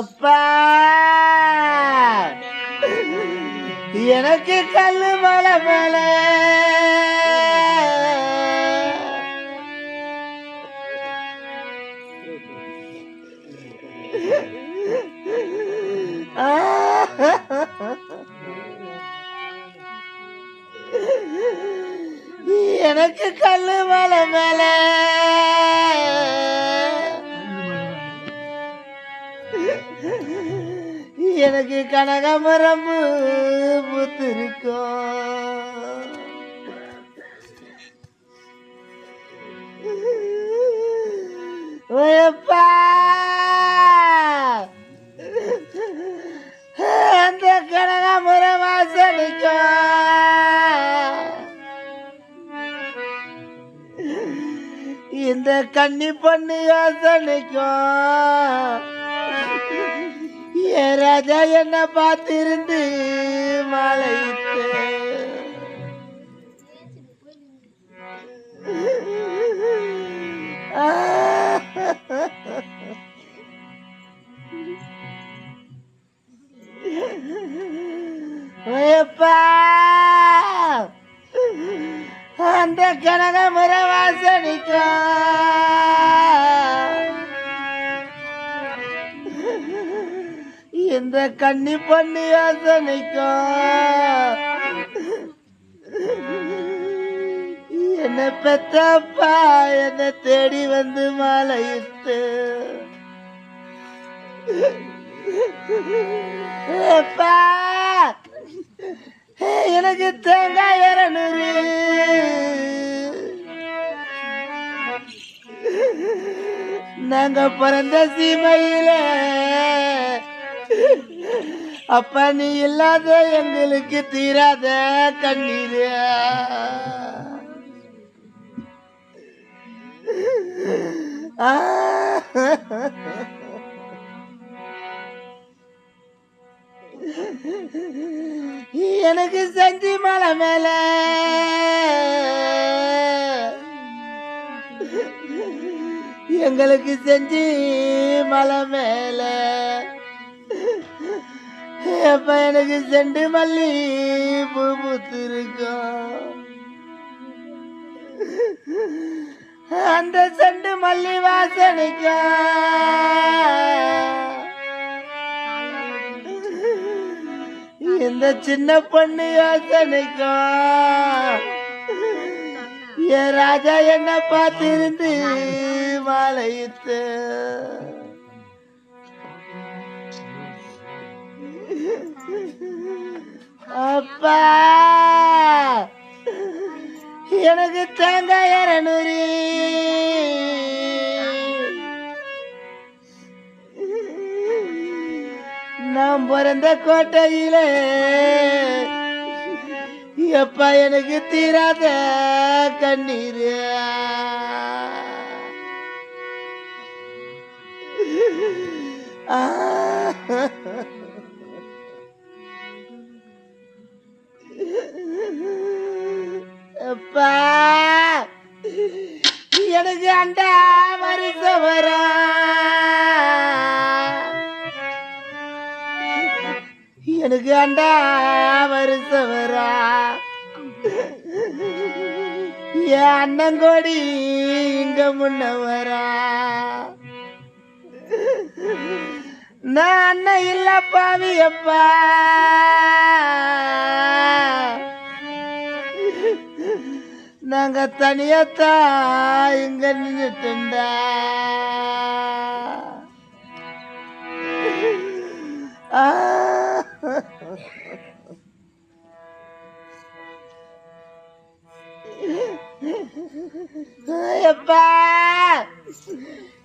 அப்பா! எனக்கு கல்லு மலை மேல. எனக்கு கல்லு மலை மேல. கனகமரம் பூத்திருக்கும் ஓயப்பா அந்த கனகாமரம் வாசனிக்கும் இந்த கன்னி பண்ணி யோசனைக்கும் ராஜா என்ன பார்த்திருந்து? இந்த கன்னி பண்ணி யோசனைக்கும் என்ன பெத்தப்பா என்ன தேடி வந்து மாலையிட்டு. எனக்கு தேங்காய் இரநூறு நாங்க பிறந்த சீமையிலே அப்பா நீ இல்லாத எங்களுக்கு தீராத கண்ணீர். எனக்கு செஞ்சி மலை மேல. எங்களுக்கு செஞ்சி மலை மேலே. அப்ப எனக்கு செண்டு மல்லி பூ பூத்திருக்கும். அந்த செண்டு மல்லி வாசனைக்கும் இந்த சின்ன பொண்ணு யோசனைக்கும் என் ராஜா என்ன பார்த்திருந்து மாலையிட்டு அப்பா! எனக்கு தேங்காய் இரநூறு. நான் பிறந்த கோட்டையில எப்பா எனக்கு தீராத கண்ணீர். அப்பா எனக்கு அண்டா என் அண்ணங்கோடி இங்க முன்னவரா. நான் அண்ணன் இல்ல பாவியப்பா நாங்க தனியத்தா இங்க நின்றுட்டுண்டா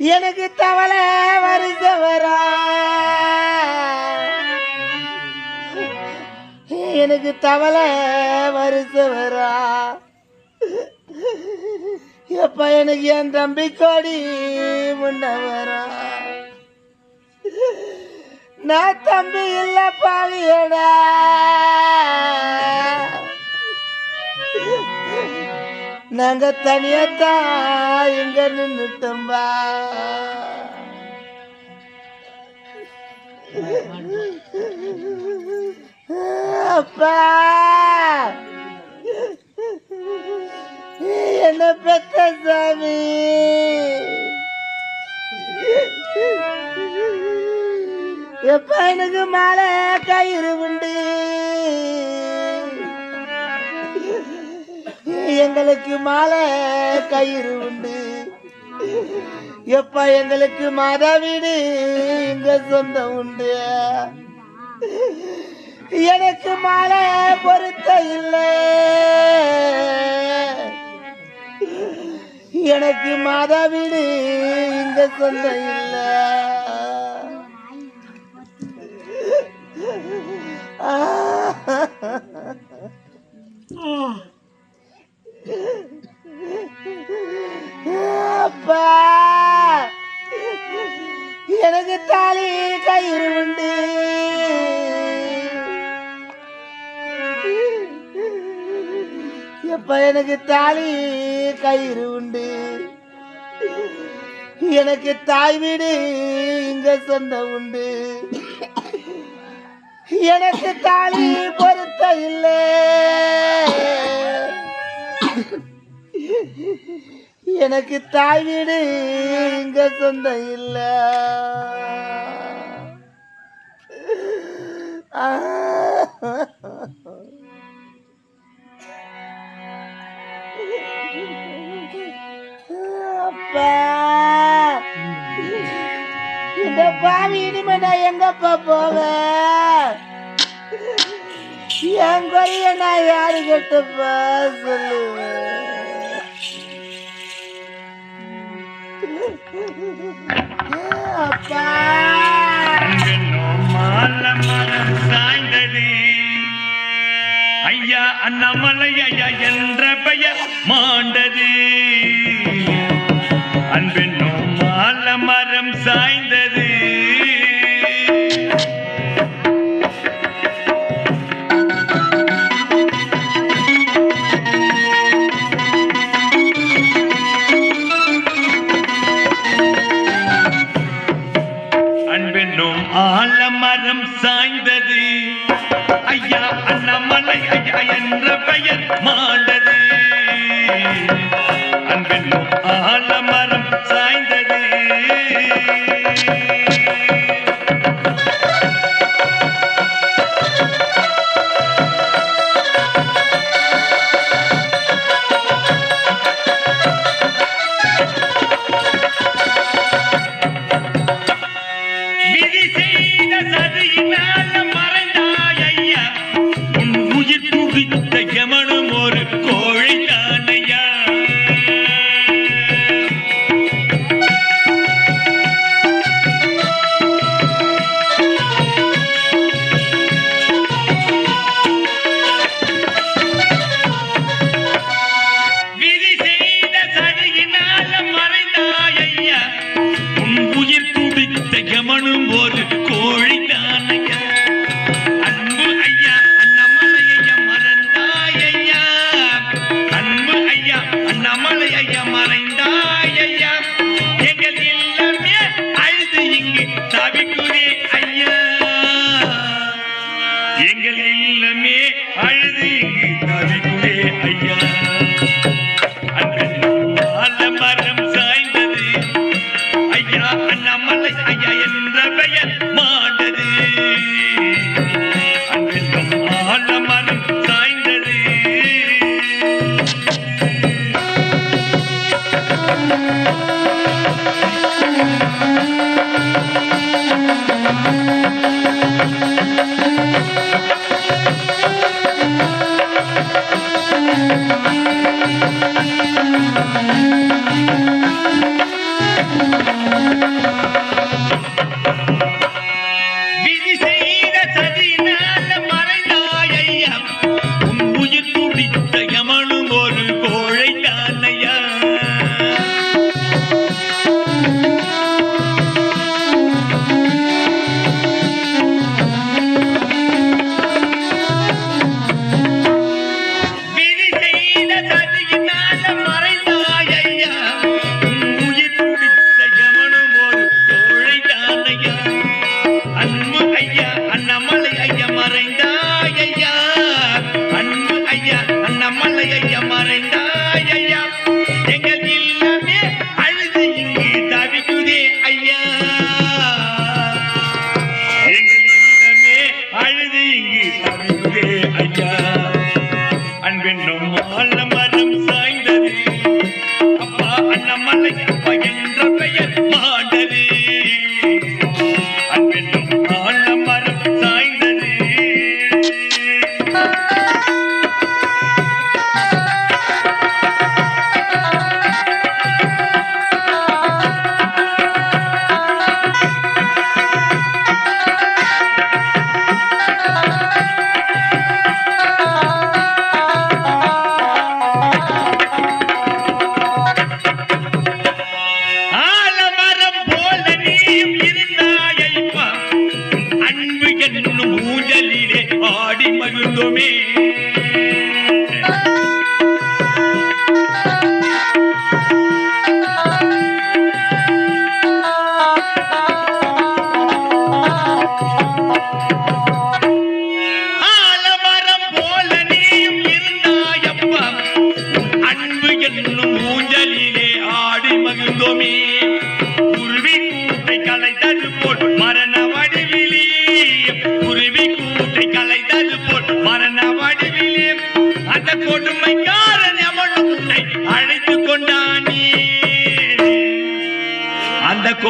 எனக்கு தவளை வருஷவரா எனக்கு தவளை வருஷவரா எப்ப எனக்கு என் தம்பி கோடி முன்னவரா. நான் தம்பி இல்ல பாவியடா நாங்க தனியத்தான் இங்க நின்றுட்டோம்பா அப்பா. என்ன பெத்த சாமி எப்ப எனக்கு மாலை? கயிறு உண்டு எங்களுக்கு மாலை கயிறு உண்டு எப்ப எங்களுக்கு மாதா வீடு இங்க சொந்தம் உண்டு? எனக்கு மாலை பொருத்த இல்லை. எனக்கு மாதா வீடு இங்க சொந்தம் இல்லை. அப்பா! எனக்கு தாலி கயிறு உண்டு. எப்ப எனக்கு தாலி கயிறு உண்டு. எனக்கு தாய் வீடு இங்க சொந்த உண்டு. எனக்கு தாலி பொருத்த இல்லை. எனக்கு தாய் வீடு இங்க சொந்தம் இல்ல. அப்பா. இந்த பாவி இனிமே நான் எங்கப்பா போவேன்? என் குறைய நான் யாரு கிட்டப்பா சொல்லுவேன் அப்பா. ஐயா அண்ணாமலை ஐயா என்ற பெயர் மாண்டது அன்பென்னோ மால மரம் சாய்ந்த அண்ணாமலை என்ற பெயர் மாண்டது அன்பின் ஆலமர ஐயா என்ற பெயர் மாட.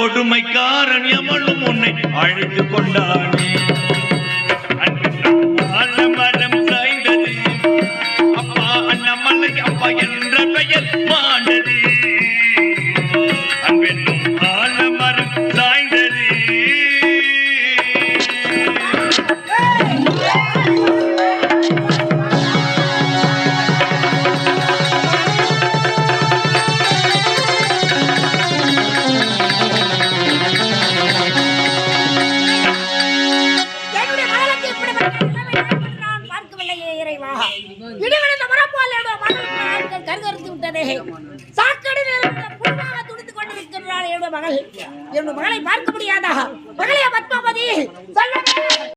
கொடுமைக்காரன் எவனும் உன்னை அழைத்து கொண்டானே.